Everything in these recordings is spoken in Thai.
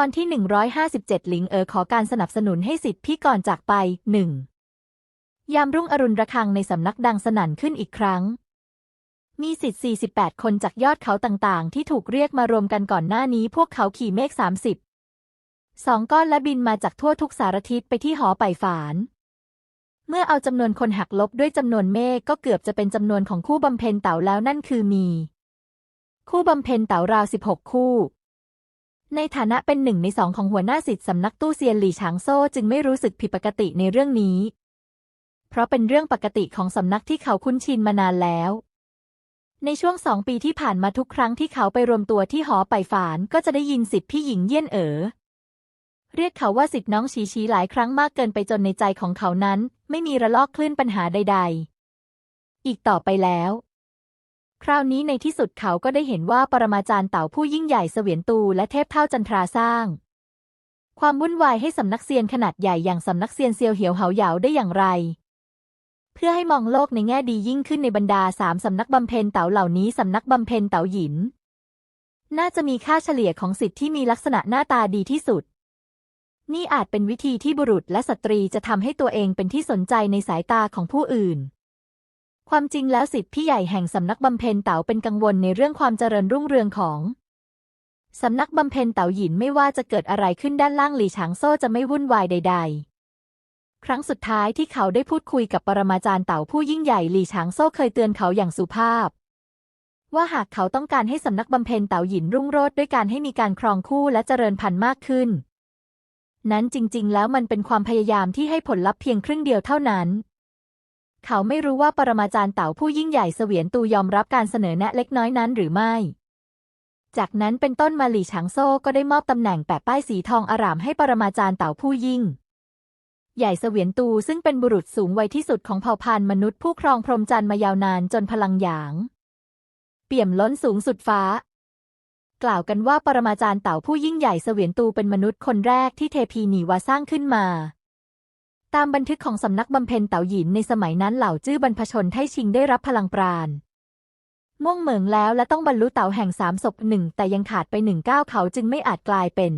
ตอนที่ 157 หลิงเอ๋อขอการสนับสนุนให้สิทธิ์พี่ก่อนจากไปหนึ่งยามรุ่งอรุณระฆังในสำนักดังสนั่นขึ้นอีกครั้ง มีสิทธิ์ 48 คนจากยอดเขาต่างๆ ที่ถูกเรียกมารวมกันก่อนหน้านี้พวกเขาขี่เมฆ 30 สองก้อนและบินมาจากทั่วทุกสารทิศไปที่หอไปฝาน เมื่อเอาจำนวนคนหักลบด้วยจำนวนเมฆก็เกือบจะเป็นจำนวนของคู่บำเพ็ญเต่าแล้วนั่นคือมี คู่บำเพ็ญเต่าราว 16 คู่ ในฐานะเป็นหนึ่งในสองของหัวหน้าสิทธิสำนักตู้เซียนหลี่ฉางโซ่จึงไม่รู้สึกผิดปกติในเรื่องนี้ เพราะเป็นเรื่องปกติของสำนักที่เขาคุ้นชินมานานแล้ว ในช่วงสองปีที่ผ่านมาทุกครั้งที่เขาไปรวมตัวที่หอไปฝานก็จะได้ยินสิทธิพี่หญิงเยี่ยนเอ๋อเรียกเขาว่าสิทธิน้องชีชีหลายครั้งมากเกินไปจนในใจของเขานั้น ไม่มีระลอกคลื่นปัญหาใด ๆ อีกต่อไปแล้ว คราวนี้ในที่สุดเขาก็ได้เห็นว่าปรมาจารย์เต่าผู้ยิ่งใหญ่เสวียนตูและเทพเท่าจันทราสร้าง ความวุ่นวายให้สำนักเซียนขนาดใหญ่อย่างสำนักเซียนเซียวเหียวเหาเหยาได้อย่างไร เพื่อให้มองโลกในแง่ดียิ่งขึ้นในบรรดาสามสำนักบำเพ็ญเต่าเหล่านี้สำนักบำเพ็ญเต่าหยิน น่าจะมีค่าเฉลี่ยของสิทธิ์ที่มีลักษณะหน้าตาดีที่สุด นี่อาจเป็นวิธีที่บุรุษและสตรีจะทำให้ตัวเองเป็นที่สนใจในสายตาของผู้อื่น ความจริงแล้วสิทธิ์พี่ใหญ่แห่งสำนักบำเพ็ญเต๋าเป็นกังวลในเรื่องความเจริญรุ่งเรืองของสำนักบำเพ็ญเต๋าหยินไม่ว่าจะเกิดอะไรขึ้นด้านล่างหลี่ฉางโซ่จะไม่วุ่นวายใด ๆ ครั้งสุดท้ายที่เขาได้พูดคุยกับปรมาจารย์เต๋าผู้ยิ่งใหญ่หลี่ฉางโซ่เคยเตือนเขาอย่างสุภาพ ว่าหากเขาต้องการให้สำนักบำเพ็ญเต๋าหยินรุ่งโรจน์ด้วยการให้มีการครองคู่และเจริญพันธุ์มากขึ้น นั้นจริง ๆ แล้วมันเป็นความพยายามที่ให้ผลลัพธ์เพียงครึ่งเดียวเท่านั้น เขาไม่รู้ว่าปรมาจารย์เต๋าผู้ยิ่งใหญ่เสวียนตูยอมรับการเสนอแนะเล็กน้อยนั้นหรือไม่ จากนั้นเป็นต้นมาหลี่ฉางโซ่ก็ได้มอบตำแหน่งแปะป้ายสีทองอารามให้ปรมาจารย์เต๋าผู้ยิ่ง ใหญ่เสวียนตูซึ่งเป็นบุรุษสูงวัยที่สุดของเผ่าพันธุ์มนุษย์ผู้ครองพรหมจันทร์มายาวนานจนพลังหยาง เปี่ยมล้นสูงสุดฟ้า กล่าวกันว่าปรมาจารย์เต่าผู้ยิ่งใหญ่เสวียนตูเป็นมนุษย์คนแรกที่เทพีหนีวาสร้างขึ้นมา ตามบันทึกของสำนักบำเพ็ญเต่าหยินในสมัยนั้นเหล่าจื้อบรรพชนไทชิงได้รับพลังปราณม่วงเหมิงแล้วและต้องบรรลุเต่าแห่งสามศพหนึ่งแต่ยังขาดไปหนึ่งก้าวเขาจึงไม่อาจกลายเป็น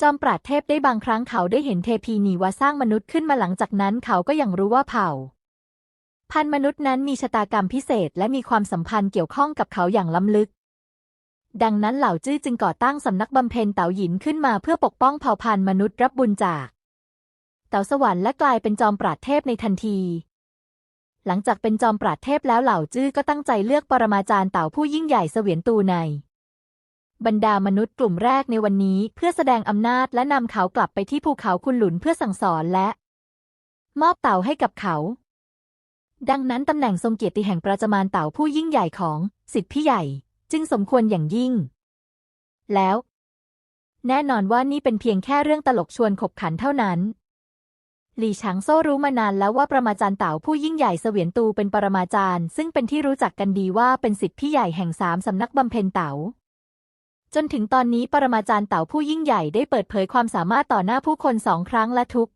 จอมปราดเทพได้บางครั้งเขาได้เห็นเทพีหนีวาสร้างมนุษย์ขึ้นมาหลังจากนั้นเขาก็ยังรู้ว่าเผ่า พันมนุษย์นั้นมีชะตากรรมพิเศษและมีความสัมพันธ์เกี่ยวข้องกับเขาอย่างล้ำลึก ดังนั้นเหล่าจื้อจึงก่อตั้งสำนักบำเพ็ญเต๋าหยินขึ้นมาเพื่อปกป้องเผ่าพันธุ์มนุษย์รับบุญจาก เต๋าสวรรค์และกลายเป็นจอมปราดเทพในทันที หลังจากเป็นจอมปราดเทพแล้วเหล่าจื้อก็ตั้งใจเลือกปรมาจารย์เต๋าผู้ยิ่งใหญ่เสวียนตูใน บรรดามนุษย์กลุ่มแรกในวันนี้เพื่อแสดงอำนาจและนำเขากลับไปที่ภูเขาคุณหลุนเพื่อสั่งสอนและ มอบเต่าให้กับเขา ดังนั้นตำแหน่งทรงเกียรติแห่งประจมานเต่าผู้ยิ่งใหญ่ของสิทธิพี่ใหญ่ จึงสมควรอย่างยิ่ง แล้ว แน่นอนว่านี่เป็นเพียงแค่เรื่องตลกชวนขบขันเท่านั้น หลี่ฉางโซ่รู้มานานแล้วว่าประมาจารย์เต่าผู้ยิ่งใหญ่เสวียนตูเป็นปรมาจารย์ ซึ่งเป็นที่รู้จักกันดีว่าเป็นสิทธิพี่ใหญ่แห่งสามสำนักบำเพ็ญเต่าจนถึงตอนนี้ปรมาจารย์เต่าผู้ยิ่งใหญ่ได้เปิดเผยความสามารถต่อหน้าผู้คนสองครั้งและทุก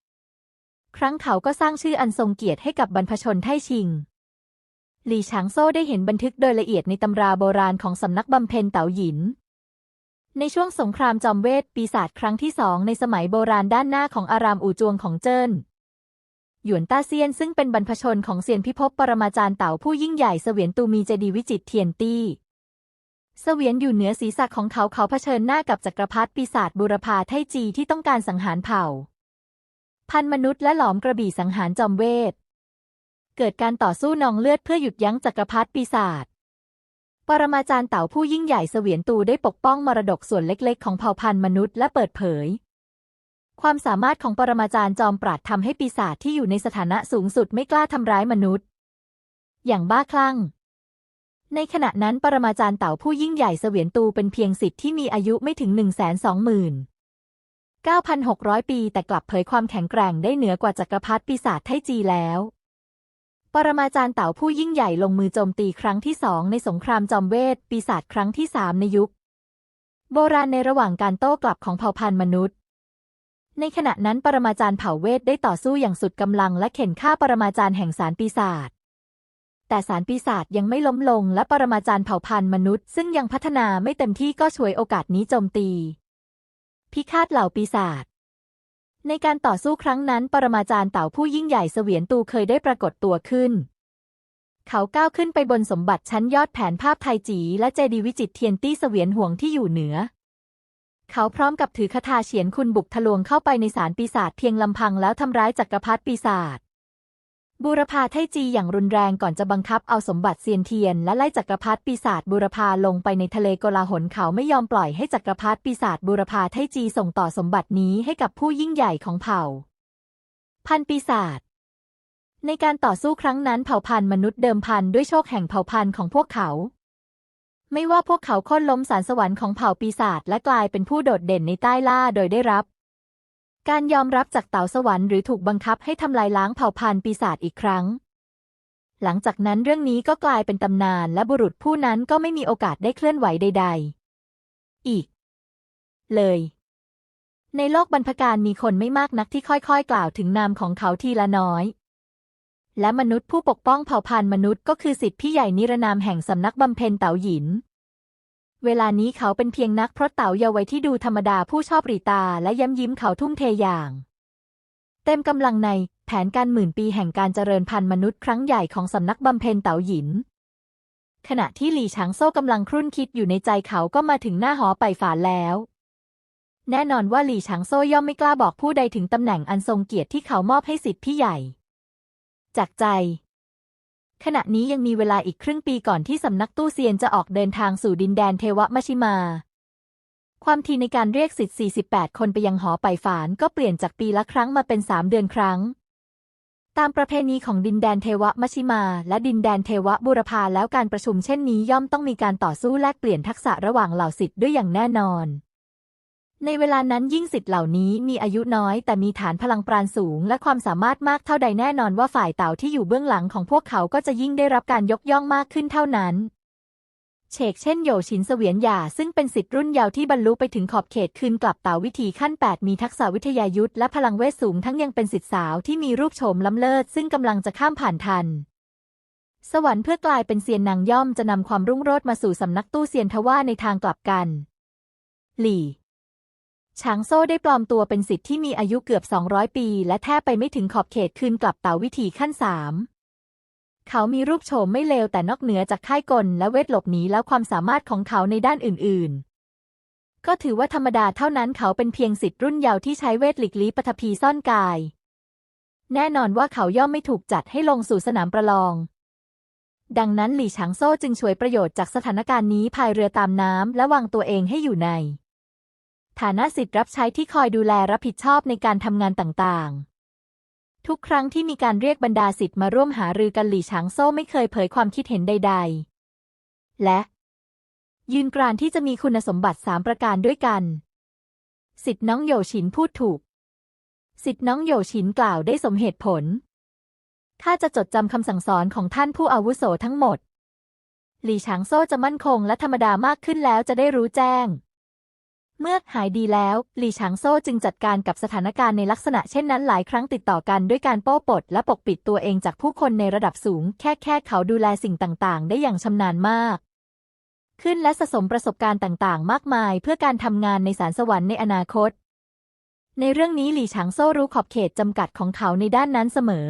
ครั้งเขาก็สร้างชื่ออันทรงเกียรติให้กับบรรพชนไทชิง หลี่ฉางโซ่ได้เห็นบันทึกโดยละเอียดในตำราโบราณของสำนักบำเพ็ญเต๋าหยินในช่วงสงครามจอมเวทปีศาจครั้งที่สองในสมัยโบราณด้านหน้าของอารามอู่จวงของเจิ้น หยวนต้าเซียนซึ่งเป็นบรรพชนของเซียนพิภพปรมาจารย์เต๋าผู้ยิ่งใหญ่เสวียนตูมีเจดีวิจิตเทียนตี้เสวียนอยู่เหนือศีรษะของเขาเขาเผชิญหน้ากับจักรพรรดิปีศาจบุรพาไทจีที่ต้องการสังหารเผ่า พันมนุษย์และหลอมกระบี่สังหารจอมเวท เกิดการต่อสู้นองเลือดเพื่อหยุดยั้งจักรพรรดิปีศาจปรมาจารย์เต่าผู้ยิ่งใหญ่เสวียนตูได้ปกป้องมรดกส่วนเล็กๆ ของเผ่าพันธุ์มนุษย์และเปิดเผย ความสามารถของปรมาจารย์จอมปราดทำให้ปีศาจที่อยู่ในสถานะสูงสุดไม่กล้าทำร้ายมนุษย์ อย่างบ้าคลั่ง ในขณะนั้นปรมาจารย์เต่าผู้ยิ่งใหญ่เสวียนตูเป็นเพียงสิทธิ์ที่มีอายุไม่ถึง 1 2 0 0 0 0 9,600 ปีแต่กลับเผยความแข็งแกร่งได้เหนือกว่าจักรพรรดิปีศาจไทจีแล้ว ปรมาจารย์เต่าผู้ยิ่งใหญ่ลงมือโจมตีครั้งที่สองในสงครามจอมเวท ปีศาจครั้งที่สามในยุค โบราณในระหว่างการโต้กลับของเผ่าพันธุ์มนุษย์ ในขณะนั้นปรมาจารย์เผ่าเวทได้ต่อสู้อย่างสุดกำลังและเข็นฆ่าปรมาจารย์แห่งสารปีศาจ แต่สารปีศาจยังไม่ล้มลงและปรมาจารย์เผ่าพันธุ์มนุษย์ ซึ่งยังพัฒนาไม่เต็มที่ก็ฉวยโอกาสนี้โจมตี พิฆาตเหล่าปีศาจ ในการต่อสู้ครั้งนั้น ปรมาจารย์เต่าผู้ยิ่งใหญ่เสวียนตูเคยได้ปรากฏตัวขึ้น เขาก้าวขึ้นไปบนสมบัติชั้นยอดแผนภาพไทจีและเจดีวิจิตเทียนตี้เสวียนห่วงที่อยู่เหนือ เขาพร้อมกับถือคาถาเฉียนคุณบุกทะลวงเข้าไปในศาลปีศาจเพียงลำพังแล้วทำร้ายจักรพรรดิปีศาจบูรพาไทจีอย่างรุนแรงก่อนจะบังคับเอาสมบัติเซียนเทียน และไล่จักรพรรดิปีศาจบูรพาลงไปในทะเลโกลาหลเขาไม่ยอมปล่อยให้จักรพรรดิปีศาจบูรพาไทจีส่งต่อสมบัตินี้ให้กับผู้ยิ่งใหญ่ของเผ่า พันปีศาจในการต่อสู้ครั้งนั้นเผ่าพันธุ์มนุษย์เดิมพันด้วยโชคแห่งเผ่าพันธุ์ของพวกเขา ไม่ว่าพวกเขาค่นล้มสารสวรรค์ของเผ่าปีศาจและกลายเป็นผู้โดดเด่นในใต้ล่าโดยได้รับ การยอมรับจากเต่าสวรรค์หรือถูกบังคับให้ทำลายล้างเผ่าพันธุ์ปีศาจอีกครั้ง หลังจากนั้นเรื่องนี้ก็กลายเป็นตำนานและบุรุษผู้นั้นก็ไม่มีโอกาสได้เคลื่อนไหวใด ๆ อีก เลย ในโลกบรรพการมีคนไม่มากนักที่ค่อยๆ กล่าวถึงนามของเขาทีละน้อย และมนุษย์ผู้ปกป้องเผ่าพันธุ์มนุษย์ก็คือสิทธิพี่ใหญ่นิรนามแห่งสำนักบำเพ็ญเต๋าหยิน เวลานี้เขาเป็นเพียงนักเพราะเต๋าเยาวัยที่ดูธรรมดาผู้ชอบรีตาและย้ำยิ้มเขาทุ่มเทอย่าง เต็มกำลังในแผนการหมื่นปีแห่งการเจริญพันธุ์มนุษย์ครั้งใหญ่ของสำนักบำเพ็ญเต๋าหยิน ขณะที่หลี่ฉางโซ่กำลังครุ่นคิดอยู่ในใจเขาก็มาถึงหน้าหอไปฝานแล้วแน่นอนว่าหลี่ฉางโซ่ย่อมไม่กล้าบอกผู้ใดถึงตำแหน่งอันทรงเกียรติที่เขามอบให้สิทธิพี่ใหญ่ จากใจ ขณะนี้ยังมีเวลาอีกครึ่งปีก่อนที่สำนักตู้เซียนจะออกเดินทางสู่ดินแดนเทวมชิมา ความทีในการเรียกสิทธิ์ 48 คนไปยังหอไปฝานก็เปลี่ยนจากปีละครั้งมาเป็น 3 เดือนครั้ง ตามประเพณีของดินแดนเทวมชิมา และดินแดนเทวบุรพาแล้วการประชุมเช่นนี้ย่อมต้องมีการต่อสู้แลกเปลี่ยนทักษะระหว่างเหล่าสิทธิ์ด้วยอย่างแน่นอน ในเวลานั้นยิ่งสิทธิ์เหล่านี้มีอายุน้อย แต่มีฐานพลังปราณสูง และความสามารถมากเท่าใดแน่นอนว่าฝ่ายเต่าที่อยู่เบื้องหลังของพวกเขาก็จะยิ่งได้รับการยกย่องมากขึ้นเท่านั้นเชกเช่นโยชินเสวียนหย่าซึ่งเป็นสิทธิ์รุ่นเยาว์ที่บรรลุไปถึงขอบเขตคืนกลับเต่าวิถีขั้น 8 มีทักษะวิทยายุทธและพลังเวทสูงทั้งยังเป็นสิทธิ์สาวที่มีรูปโฉมล้ำเลิศซึ่งกำลังจะข้ามผ่านทัน สวรรค์เพื่อกลายเป็นเซียนนางย่อมจะนำความรุ่งโรจน์มาสู่สำนักตู้เซียนทว่าในทางกลับกัน หลี่ ช้างโซ่ได้ปลอมตัวเป็นสิทธิ์ที่มีอายุเกือบ 200 ปี และแทบไปไม่ถึงขอบเขตคืนกลับเต่าวิถีขั้นสามเขามีรูปโฉมไม่เลวแต่นอกเหนือจากค่ายกลและเวทหลบหนีแล้วความสามารถของเขาในด้านอื่น ๆ ก็ถือว่าธรรมดาเท่านั้นเขาเป็นเพียงสิทธิ์รุ่นเยาว์ที่ใช้เวทหลีกลี้ปฐพีซ่อนกาย แน่นอนว่าเขาย่อมไม่ถูกจัดให้ลงสู่สนามประลอง ดังนั้นหลี่ฉางโซ่จึงช่วยประโยชน์จากสถานการณ์นี้พายเรือตามน้ำและวางตัวเองให้อยู่ใน ฐานะสิทธิ์รับใช้ที่คอยดูแลรับผิดชอบในการทำงานต่างๆ ทุกครั้งที่มีการเรียกบรรดาสิทธิ์มาร่วมหารือกันหลี่ฉางโซ่ไม่เคยเผยความคิดเห็นใด ๆ และ ยืนกรานที่จะมีคุณสมบัติสามประการด้วยกัน สิทธิ์น้องโยชินพูดถูก สิทธิ์น้องโยชินกล่าวได้สมเหตุผลข้าจะจดจำคำสั่งสอนของท่านผู้อาวุโสทั้งหมด หลี่ฉางโซ่จะมั่นคงและธรรมดามากขึ้นแล้วจะได้รู้แจ้ง เมื่อหายดีแล้วหลี่ฉางโซ่จึงจัดการกับสถานการณ์ในลักษณะเช่นนั้นหลายครั้งติดต่อกันด้วยการโป้ปด และปกปิดตัวเองจากผู้คนในระดับสูง แค่แค่เขาดูแลสิ่งต่างๆ ได้อย่างชำนาญมาก ขึ้นและสะสมประสบการณ์ต่างๆ มากมาย เพื่อการทำงานในสารสวรรค์ในอนาคต ในเรื่องนี้หลี่ฉางโซ่รู้ขอบเขตจำกัดของเขาในด้านนั้นเสมอ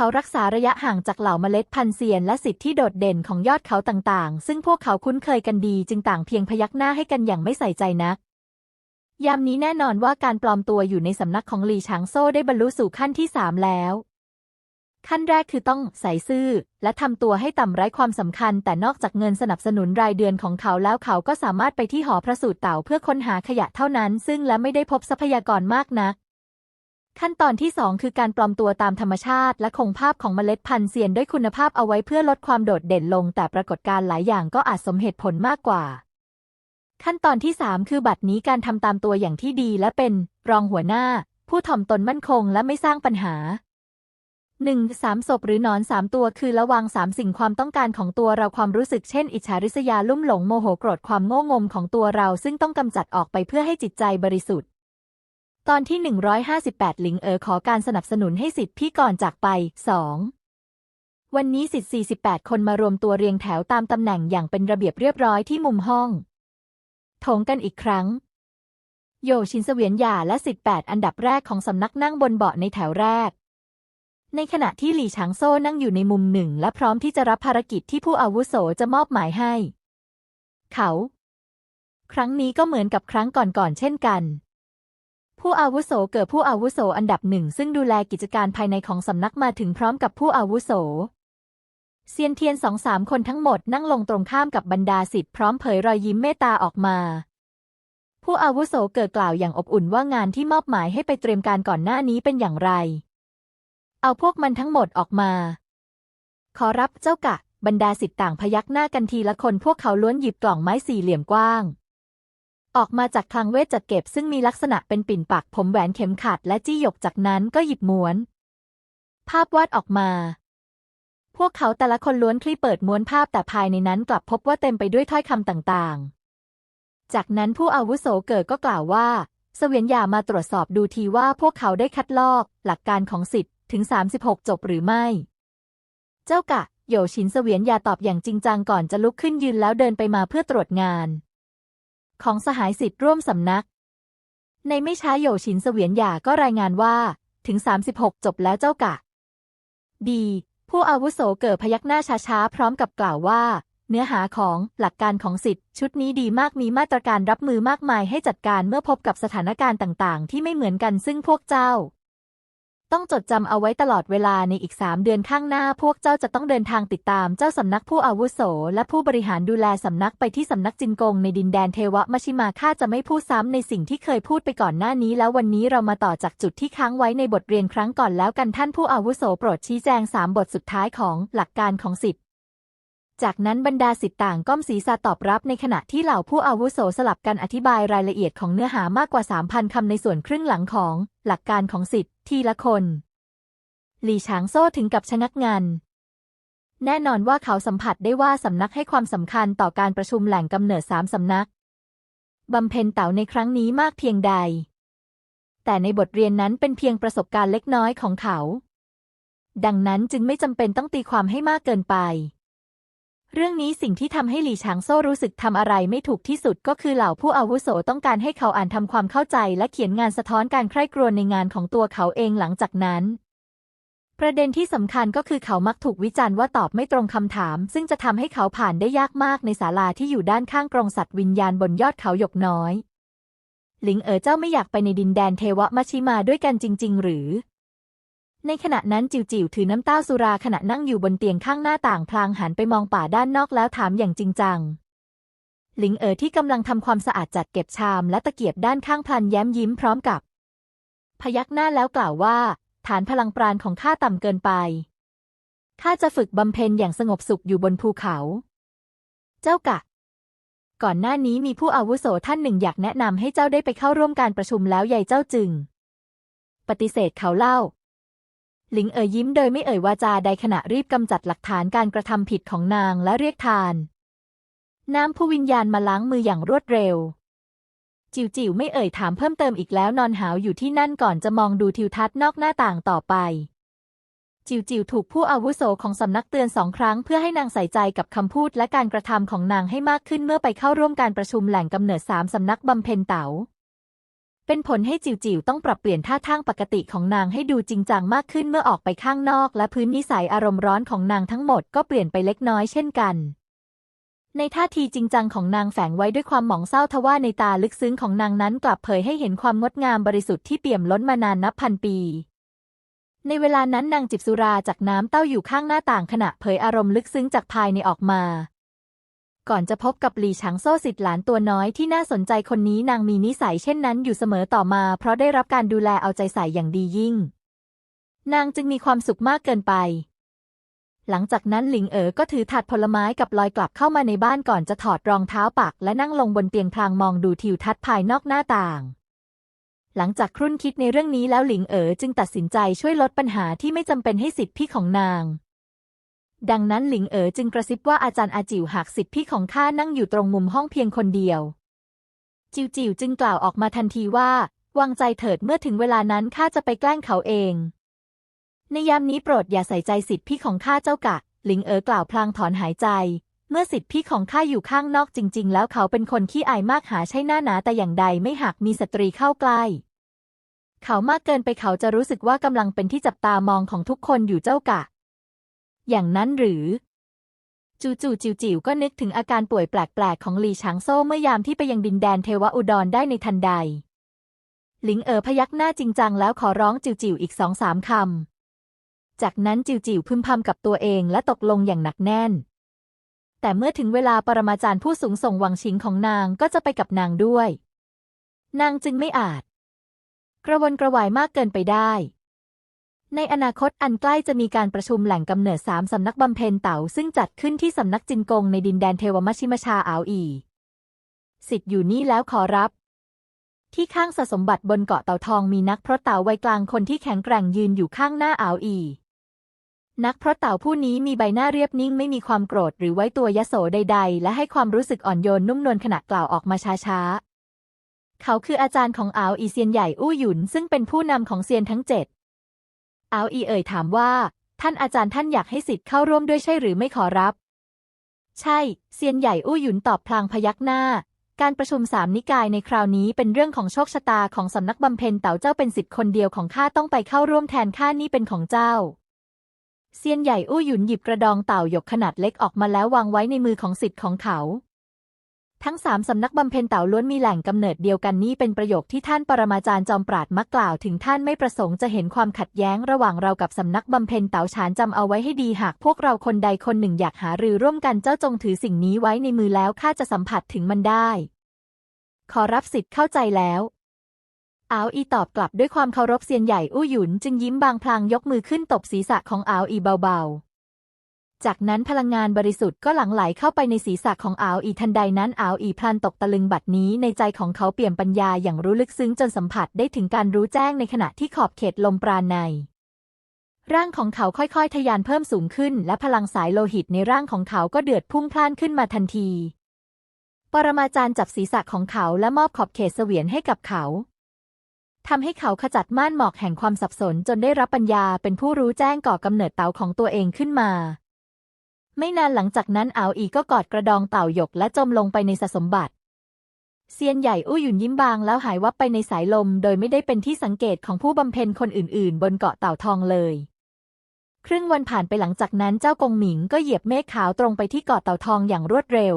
เขารักษาระยะห่างจากเหล่าเมล็ดพันธุ์เซียนและสิทธิ์ที่โดดเด่นของยอดเขาต่างๆ ซึ่งพวกเขาคุ้นเคยกันดีจึงต่างเพียงพยักหน้าให้กันอย่างไม่ใส่ใจนัก ยามนี้แน่นอนว่าการปลอมตัวอยู่ในสำนักของหลี่ฉางโซ่ได้บรรลุสู่ขั้นที่สามแล้ว ขั้นแรกคือต้องใส่ซื่อ และทำตัวให้ต่ำไร้ความสำคัญ แต่นอกจากเงินสนับสนุนรายเดือนของเขาแล้วเขาก็สามารถไปที่หอพระสูตรเต่าเพื่อค้นหาขยะเท่านั้น ซึ่งและไม่ได้พบทรัพยากรมากนัก ขั้นตอนที่ 2 คือการปลอมตัวตามธรรมชาติ และคงภาพของเมล็ดพันธุ์เซียนด้วยคุณภาพเอาไว้เพื่อลดความโดดเด่นลง แต่ปรากฏการณ์หลายอย่างก็อาจสมเหตุผลมากกว่า ขั้นตอนที่ 3 คือบัดนี้การทำตามตัวอย่างที่ดีและเป็น รองหัวหน้า ผู้ถ่อมตนมั่นคงและไม่สร้างปัญหาหนึ่งสามศพหรือหนอนสามตัวคือระวังสามสิ่งความต้องการของตัวเราความรู้สึกเช่น อิจฉาริษยาลุ่มหลงโมโหโกรธความโง่งมของตัวเราซึ่งต้องกำจัดออกไปเพื่อให้จิตใจบริสุทธิ์ ตอนที่ 158 หลิงเอ๋อขอการสนับสนุนให้สิทธิ์พี่ก่อนจากไป 2 วันนี้สิทธิ์ 48 คนมารวมตัวเรียงแถวตามตำแหน่งอย่างเป็นระเบียบเรียบร้อยที่มุมห้อง โถงกันอีกครั้ง โยชินเสวียนหย่าและสิทธิ์แปดอันดับแรกของสำนักนั่งบนเบาะในแถวแรก ในขณะที่หลี่ฉางโซ่นั่งอยู่ในมุมหนึ่ง และพร้อมที่จะรับภารกิจที่ผู้อาวุโสจะมอบหมายให้ เขา ครั้งนี้ก็เหมือนกับครั้งก่อนๆเช่นกัน ผู้อาวุโสเกิดผู้อาวุโสอันดับหนึ่งซึ่งดูแลกิจการภายในของสำนักมาถึงพร้อมกับผู้อาวุโสเซียนเทียนสองสามคนทั้งหมดนั่งลงตรงข้ามกับบรรดาสิทธิ์พร้อมเผยรอยยิ้มเมตตาออกมา ผู้อาวุโสเกิดกล่าวอย่างอบอุ่นว่างานที่มอบหมายให้ไปเตรียมการก่อนหน้านี้เป็นอย่างไร เอาพวกมันทั้งหมดออกมา ขอรับเจ้ากะ บรรดาสิทธิ์ต่างพยักหน้ากันทีละคนพวกเขาล้วนหยิบกล่องไม้สี่เหลี่ยมกว้าง ออกมาจากคลังเวทจัดเก็บซึ่งมีลักษณะเป็นปิ่นปักผมแหวนเข็มขัดและจี้หยกจากนั้นก็หยิบม้วน ภาพวาดออกมา พวกเขาแต่ละคนล้วนคลี่เปิดม้วนภาพแต่ภายในนั้นกลับพบว่าเต็มไปด้วยถ้อยคำต่างๆ จากนั้นผู้อาวุโสเกิดก็กล่าวว่าเสวียนยามาตรวจสอบดูทีว่าพวกเขาได้คัดลอก หลักการของสิทธิ์ถึง 36 จบหรือไม่ เจ้ากะโยชินเสวียนยาตอบอย่างจริงจังก่อนจะลุกขึ้นยืนแล้วเดินไปมาเพื่อตรวจงาน ของสหายสิทธิ์ร่วมสำนัก ในไม่ช้าโยชินเสวียนหยาก็รายงานว่า ถึง 36 จบแล้วเจ้ากะ ดี ผู้อาวุโสเกิดพยักหน้าช้าๆ พร้อมกับกล่าวว่า เนื้อหาของหลักการของสิทธิ์ ชุดนี้ดีมากมีมาตรการรับมือมากมายให้จัดการเมื่อพบกับสถานการณ์ต่างๆ ที่ไม่เหมือนกันซึ่งพวกเจ้า ต้องจดจำเอาไว้ตลอดเวลาในอีกสามเดือนข้างหน้าพวกเจ้าจะต้องเดินทางติดตามเจ้าสำนักผู้อาวุโส และผู้บริหารดูแลสำนักไปที่สำนักจินกงในดินแดนเทวมชิมาข้าจะไม่พูดซ้ำในสิ่งที่เคยพูดไปก่อนหน้านี้ แล้ววันนี้เรามาต่อจากจุดที่ค้างไว้ในบทเรียนครั้งก่อนแล้วกันท่านผู้อาวุโสโปรดชี้แจงสามบทสุดท้ายของหลักการของสิทธิ จากนั้นบรรดาสิทธิ์ต่างก้มศีรษะตอบรับในขณะที่เหล่าผู้อาวุโสสลับกันอธิบายรายละเอียดของเนื้อหามากกว่า 3,000 คำในส่วนครึ่งหลังของ หลักการของสิทธิ์ทีละคน หลี่ฉางโซ่ถึงกับชะงักงัน แน่นอนว่าเขาสัมผัสได้ว่าสำนักให้ความสำคัญต่อการประชุมแหล่งกำเนิดสามสำนักบำเพ็ญเต่าในครั้งนี้มากเพียงใด แต่ในบทเรียนนั้นเป็นเพียงประสบการณ์เล็กน้อยของเขา ดังนั้นจึงไม่จำเป็นต้องตีความให้มากเกินไป เรื่องนี้สิ่งที่ทำให้หลี่ฉางโซ่รู้สึกทำอะไรไม่ถูกที่สุดก็คือเหล่าผู้อาวุโสต้องการให้เขาอ่านทำความเข้าใจ และเขียนงานสะท้อนการใคร่ครวญในงานของตัวเขาเองหลังจากนั้น ประเด็นที่สำคัญก็คือเขามักถูกวิจารณ์ว่าตอบไม่ตรงคำถาม ซึ่งจะทำให้เขาผ่านได้ยากมากในศาลาที่อยู่ด้านข้างกรงสัตว์วิญญาณบนยอดเขาหยกน้อย หลิงเอ๋อเจ้าไม่อยากไปในดินแดนเทวมัชิมาด้วยกันจริง ๆ หรือ ในขณะนั้นจิวจิวถือน้ำเต้าสุราขณะนั่งอยู่บนเตียงข้างหน้าต่างพลางหันไปมองป่าด้านนอกแล้วถามอย่างจริงจัง หลิงเอ๋อที่กำลังทำความสะอาดจัดเก็บชามและตะเกียบด้านข้างพลันแย้มยิ้มพร้อมกับ พยักหน้าแล้วกล่าวว่า ฐานพลังปราณของข้าต่ำเกินไปข้าจะฝึกบำเพ็ญอย่างสงบสุขอยู่บนภูเขา เจ้ากะ ก่อนหน้านี้มีผู้อาวุโสท่านหนึ่งอยากแนะนำให้เจ้าได้ไปเข้าร่วมการประชุมแล้วใหญ่เจ้าจึง ปฏิเสธเขาเล่า หลิงเอ๋ยยิ้มโดยไม่เอ่ยวาจาใดขณะรีบกำจัดหลักฐานการกระทำผิดของนางและเรียกทาน น้ำผู้วิญญาณมาล้างมืออย่างรวดเร็ว จิวจิวไม่เอ่ยถามเพิ่มเติมอีกแล้วนอนหาวอยู่ที่นั่นก่อนจะมองดูทิวทัศน์นอกหน้าต่างต่อไป จิวจิวถูกผู้อาวุโสของสำนักเตือนสองครั้งเพื่อให้นางใส่ใจกับคำพูดและการกระทำของนางให้มากขึ้นเมื่อไปเข้าร่วมการประชุมแหล่งกำเนิดสามสำนักบำเพ็ญเต๋า เป็นผลให้จิวจิวต้องปรับเปลี่ยนท่าทางปกติของนางให้ดูจริงจังมากขึ้นเมื่อออกไปข้างนอก และพื้นนิสัยอารมณ์ร้อนของนางทั้งหมดก็เปลี่ยนไปเล็กน้อยเช่นกัน ในท่าทีจริงจังของนางแฝงไว้ด้วยความหมองเศร้าทว่าในตาลึกซึ้งของนางนั้นกลับเผยให้เห็นความงดงามบริสุทธิ์ที่เปี่ยมล้นมานานนับพันปีในเวลานั้นนางจิบสุราจากน้ำเต้าอยู่ข้างหน้าต่างขณะเผยอารมณ์ลึกซึ้งจากภายในออกมา ก่อนจะพบกับหลี่ฉางโซ่สิทธิ์หลานตัวน้อยที่น่าสนใจคนนี้นางมีนิสัยเช่นนั้นอยู่เสมอต่อมา เพราะได้รับการดูแลเอาใจใส่อย่างดียิ่ง นางจึงมีความสุขมากเกินไป หลังจากนั้นหลิงเอ๋อก็ถือถาดผลไม้กับลอยกลับเข้ามาในบ้านก่อนจะถอดรองเท้าปัก และนั่งลงบนเตียงพลางมองดูทิวทัศน์ภายนอกหน้าต่าง หลังจากครุ่นคิดในเรื่องนี้แล้วหลิงเอ๋อจึงตัดสินใจช่วยลดปัญหาที่ไม่จำเป็นให้สิทธิพี่ของนาง ดังนั้นหลิงเอ๋อจึงกระซิบว่าอาจารย์อาจิวหากสิทธิพี่ของข้านั่งอยู่ตรงมุมห้องเพียงคนเดียว จิวจิวจึงกล่าวออกมาทันทีว่าวางใจเถิดเมื่อถึงเวลานั้นข้าจะไปแกล้งเขาเอง ในยามนี้โปรดอย่าใส่ใจสิทธิพี่ของข้าเจ้ากะ หลิงเอ๋อกล่าวพลางถอนหายใจ เมื่อสิทธิพี่ของข้าอยู่ข้างนอกจริง ๆ แล้วเขาเป็นคนขี้อายมากหาใช่หน้าหนาแต่อย่างใดไม่หากมีสตรีเข้าใกล้เขามากเกินไปเขาจะรู้สึกว่ากำลังเป็นที่จับตามองของทุกคนอยู่เจ้ากะ อย่างนั้นหรือ จู่ๆจิวจิวก็นึกถึงอาการป่วยแปลกๆ ของหลีฉางโซ่เมื่อยามที่ไปยังดินแดนเทวอุดรได้ในทันใด หลิงเอ๋อพยักหน้าจริงจังแล้วขอร้องจิวจิวอีกสองสามคำ จากนั้นจิวจิวพึมพำกับตัวเองและตกลงอย่างหนักแน่น แต่เมื่อถึงเวลาปรมาจารย์ผู้สูงส่งวังชิงของนางก็จะไปกับนางด้วย นางจึงไม่อาจ กระวนกระวายมากเกินไปได้ ในอนาคตอันใกล้จะมีการประชุมแหล่งกำเนิดสามสำนักบำเพ็ญเต๋าซึ่งจัดขึ้นที่สำนักจินกงในดินแดนเทวมชิมชาอาวอีสิทธิ์อยู่นี่แล้วขอรับ ที่ข้างสะสมบัติบนเกาะเต่าทองมีนักพรตเต่าวัยกลางคนที่แข็งแกร่งยืนอยู่ข้างหน้าอาวอี นักพรตเต่าผู้นี้มีใบหน้าเรียบนิ่งไม่มีความโกรธหรือไว้ตัวยโสใด ๆ และให้ความรู้สึกอ่อนโยนนุ่มนวลขณะกล่าวออกมาช้าๆ เขาคืออาจารย์ของอาวอีเซียนใหญ่อู้หยุนซึ่งเป็นผู้นำของเซียนทั้งเจ็ด อาวอีเอ่ยถามว่า ท่านอาจารย์ท่านอยากให้สิทธิ์เข้าร่วมด้วยใช่หรือไม่ขอรับ ใช่เซียนใหญ่อู้หยุนตอบพลางพยักหน้า การประชุมสามนิกายในคราวนี้เป็นเรื่องของโชคชะตาของสำนักบำเพ็ญเต๋าเจ้าเป็นสิทธิ์คนเดียวของข้าต้องไปเข้าร่วมแทนข้านี่เป็นของเจ้าเซียนใหญ่อู้หยุนหยิบกระดองเต่าหยกขนาดเล็กออกมาแล้ววางไว้ในมือของสิทธิ์ของเขา ทั้งสามสำนักบำเพ็ญเต่าล้วนมีแหล่งกำเนิดเดียวกันนี่เป็นประโยคที่ท่านปรมาจารย์จอมปราดมักกล่าวถึงท่านไม่ประสงค์จะเห็นความขัดแย้งระหว่างเรากับสำนักบำเพ็ญเต่าฉานจำเอาไว้ให้ดีหากพวกเราคนใดคนหนึ่งอยากหารือร่วมกันเจ้าจงถือสิ่งนี้ไว้ในมือแล้วข้าจะสัมผัสถึงมันได้ ขอรับสิทธิ์เข้าใจแล้วอาวอีตอบกลับด้วยความเคารพเซียนใหญ่อู้หยุนจึงยิ้มบางพลางยกมือขึ้นตบศีรษะของอาวอีเบาๆ จากนั้นพลังงานบริสุทธิ์ก็หลั่งไหลเข้าไปในศีรษะของอาวอีทันใดนั้นอาวอีพลันตกตะลึงบัดนี้ในใจของเขาเปี่ยมปัญญาอย่างรู้ลึกซึ้งจนสัมผัสได้ถึงการรู้แจ้งในขณะที่ขอบเขตลมปราณใน ร่างของเขาค่อยๆ ทะยานเพิ่มสูงขึ้น และพลังสายโลหิตในร่างของเขาก็เดือดพุ่งพล่านขึ้นมาทันที ปรมาจารย์จับศีรษะของเขาและมอบขอบเขตเสวียนให้กับเขาทำให้เขาขจัดม่านหมอกแห่งความสับสนจนได้รับปัญญาเป็นผู้รู้แจ้งก่อกำเนิดเต่าของตัวเองขึ้นมา ไม่นานหลังจากนั้นอาวอีก็กอดกระดองเต่าหยกและจมลงไปในสสมบัติ เซียนใหญ่อู้หยุนยิ้มบางแล้วหายวับไปในสายลม โดยไม่ได้เป็นที่สังเกตของผู้บำเพ็ญคนอื่นๆ บนเกาะเต่าทองเลย ครึ่งวันผ่านไปหลังจากนั้นเจ้ากงหมิงก็เหยียบเมฆขาวตรงไปที่เกาะเต่าทองอย่างรวดเร็ว